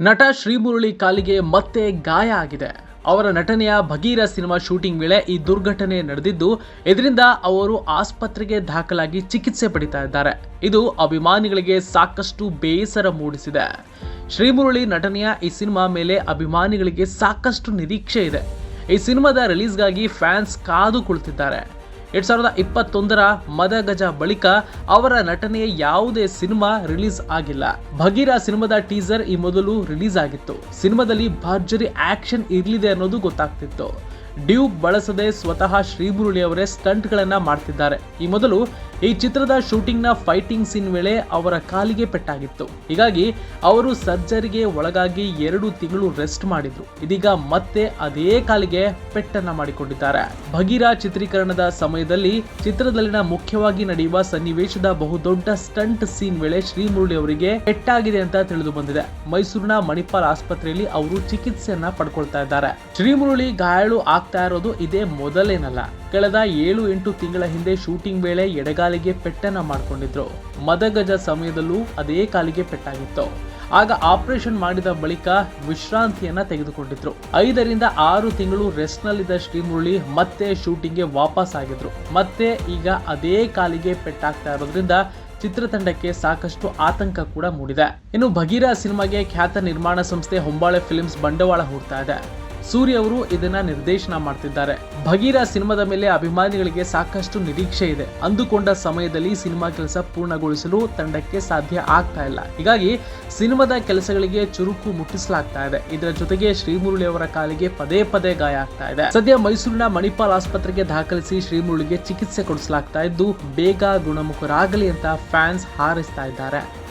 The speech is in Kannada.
ನಟ ಶ್ರೀಮುರಳಿ ಕಾಲಿಗೆ ಮತ್ತೆ ಗಾಯ ಆಗಿದೆ. ಅವರ ನಟನೆಯ ಭಗೀರ ಸಿನಿಮಾ ಶೂಟಿಂಗ್ ವೇಳೆ ಈ ದುರ್ಘಟನೆ ನಡೆದಿದ್ದು, ಇದರಿಂದ ಅವರು ಆಸ್ಪತ್ರೆಗೆ ದಾಖಲಾಗಿ ಚಿಕಿತ್ಸೆ ಪಡಿತಾ ಇದ್ದಾರೆ. ಇದು ಅಭಿಮಾನಿಗಳಿಗೆ ಸಾಕಷ್ಟು ಬೇಸರ ಮೂಡಿಸಿದೆ. ಶ್ರೀಮುರಳಿ ನಟನೆಯ ಈ ಸಿನಿಮಾ ಮೇಲೆ ಅಭಿಮಾನಿಗಳಿಗೆ ಸಾಕಷ್ಟು ನಿರೀಕ್ಷೆ ಇದೆ. ಈ ಸಿನಿಮಾದ ರಿಲೀಸ್ಗಾಗಿ ಫ್ಯಾನ್ಸ್ ಕಾದು ಕುಳಿತಿದ್ದಾರೆ. ಎರಡ್ ಸಾವಿರದ ಇಪ್ಪತ್ತೊಂದರ ಮದಗಜ ಬಳಿಕ ಅವರ ನಟನೆಯ ಯಾವುದೇ ಸಿನಿಮಾ ರಿಲೀಸ್ ಆಗಿಲ್ಲ. ಭಗೀರ ಸಿನಿಮಾದ ಟೀಸರ್ ಈ ಮೊದಲು ರಿಲೀಸ್ ಆಗಿತ್ತು. ಸಿನಿಮಾದಲ್ಲಿ ಭರ್ಜರಿ ಆಕ್ಷನ್ ಇರಲಿದೆ ಅನ್ನೋದು ಗೊತ್ತಾಗ್ತಿತ್ತು. ಡ್ಯೂಬ್ ಬಳಸದೆ ಸ್ವತಃ ಶ್ರೀಮುರುಳಿ ಅವರೇ ಸ್ಟಂಟ್ಗಳನ್ನ ಮಾಡ್ತಿದ್ದಾರೆ. ಈ ಮೊದಲು ಈ ಚಿತ್ರದ ಶೂಟಿಂಗ್ನ ಫೈಟಿಂಗ್ ಸೀನ್ ವೇಳೆ ಅವರ ಕಾಲಿಗೆ ಪೆಟ್ಟಾಗಿತ್ತು. ಹೀಗಾಗಿ ಅವರು ಸರ್ಜರಿಗೆ ಒಳಗಾಗಿ ಎರಡು ತಿಂಗಳು ರೆಸ್ಟ್ ಮಾಡಿದ್ರು. ಇದೀಗ ಮತ್ತೆ ಅದೇ ಕಾಲಿಗೆ ಪೆಟ್ಟನ್ನ ಮಾಡಿಕೊಂಡಿದ್ದಾರೆ. ಭಗೀರ ಚಿತ್ರೀಕರಣದ ಸಮಯದಲ್ಲಿ ಚಿತ್ರದಲ್ಲಿನ ಮುಖ್ಯವಾಗಿ ನಡೆಯುವ ಸನ್ನಿವೇಶದ ಬಹುದೊಡ್ಡ ಸ್ಟಂಟ್ ಸೀನ್ ವೇಳೆ ಶ್ರೀಮುರಳಿ ಅವರಿಗೆ ಪೆಟ್ಟಾಗಿದೆ ಅಂತ ತಿಳಿದು ಬಂದಿದೆ. ಮೈಸೂರಿನ ಮಣಿಪಾಲ್ ಆಸ್ಪತ್ರೆಯಲ್ಲಿ ಅವರು ಚಿಕಿತ್ಸೆಯನ್ನ ಪಡ್ಕೊಳ್ತಾ ಇದ್ದಾರೆ. ಶ್ರೀಮುರಳಿ ಗಾಯಾಳು ಆಗ್ತಾ ಇರೋದು ಇದೇ ಮೊದಲೇನಲ್ಲ. ಕಳೆದ ಏಳು ಎಂಟು ತಿಂಗಳ ಹಿಂದೆ ಶೂಟಿಂಗ್ ವೇಳೆ ಎಡಗಾಲಿಗೆ ಪೆಟ್ಟನ್ನ ಮಾಡಿಕೊಂಡಿದ್ರು. ಮದಗಜ ಸಮಯದಲ್ಲೂ ಅದೇ ಕಾಲಿಗೆ ಪೆಟ್ಟಾಗಿತ್ತು. ಆಗ ಆಪರೇಷನ್ ಮಾಡಿದ ಬಳಿಕ ವಿಶ್ರಾಂತಿಯನ್ನ ತೆಗೆದುಕೊಂಡಿದ್ರು. ಐದರಿಂದ ಆರು ತಿಂಗಳು ರೆಸ್ಟ್ ನಲ್ಲಿದ್ದ ಶ್ರೀಮುರಳಿ ಮತ್ತೆ ಶೂಟಿಂಗ್ಗೆ ವಾಪಸ್ ಆಗಿದ್ರು. ಮತ್ತೆ ಈಗ ಅದೇ ಕಾಲಿಗೆ ಪೆಟ್ಟಾಗ್ತಾ ಇರೋದ್ರಿಂದ ಚಿತ್ರತಂಡಕ್ಕೆ ಸಾಕಷ್ಟು ಆತಂಕ ಕೂಡ ಮೂಡಿದೆ. ಇನ್ನು ಭಗೀರ ಸಿನಿಮಾಗೆ ಖ್ಯಾತ ನಿರ್ಮಾಣ ಸಂಸ್ಥೆ ಹೊಂಬಾಳೆ ಫಿಲ್ಮ್ಸ್ ಬಂಡವಾಳ ಹೂಡ್ತಾ ಇದೆ. ಸೂರ್ಯ ಅವರು ಇದನ್ನ ನಿರ್ದೇಶನ ಮಾಡ್ತಿದ್ದಾರೆ. ಭಗೀರ ಸಿನಿಮಾದ ಮೇಲೆ ಅಭಿಮಾನಿಗಳಿಗೆ ಸಾಕಷ್ಟು ನಿರೀಕ್ಷೆ ಇದೆ. ಅಂದುಕೊಂಡ ಸಮಯದಲ್ಲಿ ಸಿನಿಮಾ ಕೆಲಸ ಪೂರ್ಣಗೊಳಿಸಲು ತಂಡಕ್ಕೆ ಸಾಧ್ಯ ಆಗ್ತಾ ಇಲ್ಲ. ಹೀಗಾಗಿ ಸಿನಿಮಾದ ಕೆಲಸಗಳಿಗೆ ಚುರುಕು ಮುಟ್ಟಿಸಲಾಗ್ತಾ ಇದೆ. ಇದರ ಜೊತೆಗೆ ಶ್ರೀಮುರಳಿ ಅವರ ಕಾಲಿಗೆ ಪದೇ ಪದೇ ಗಾಯ ಆಗ್ತಾ ಇದೆ. ಸದ್ಯ ಮೈಸೂರಿನ ಮಣಿಪಾಲ್ ಆಸ್ಪತ್ರೆಗೆ ದಾಖಲಿಸಿ ಶ್ರೀಮುರಳಿಗೆ ಚಿಕಿತ್ಸೆ ಕೊಡಿಸಲಾಗ್ತಾ ಇದ್ದು, ಬೇಗ ಗುಣಮುಖರಾಗಲಿ ಅಂತ ಫ್ಯಾನ್ಸ್ ಹಾರೈಸ್ತಾ ಇದ್ದಾರೆ.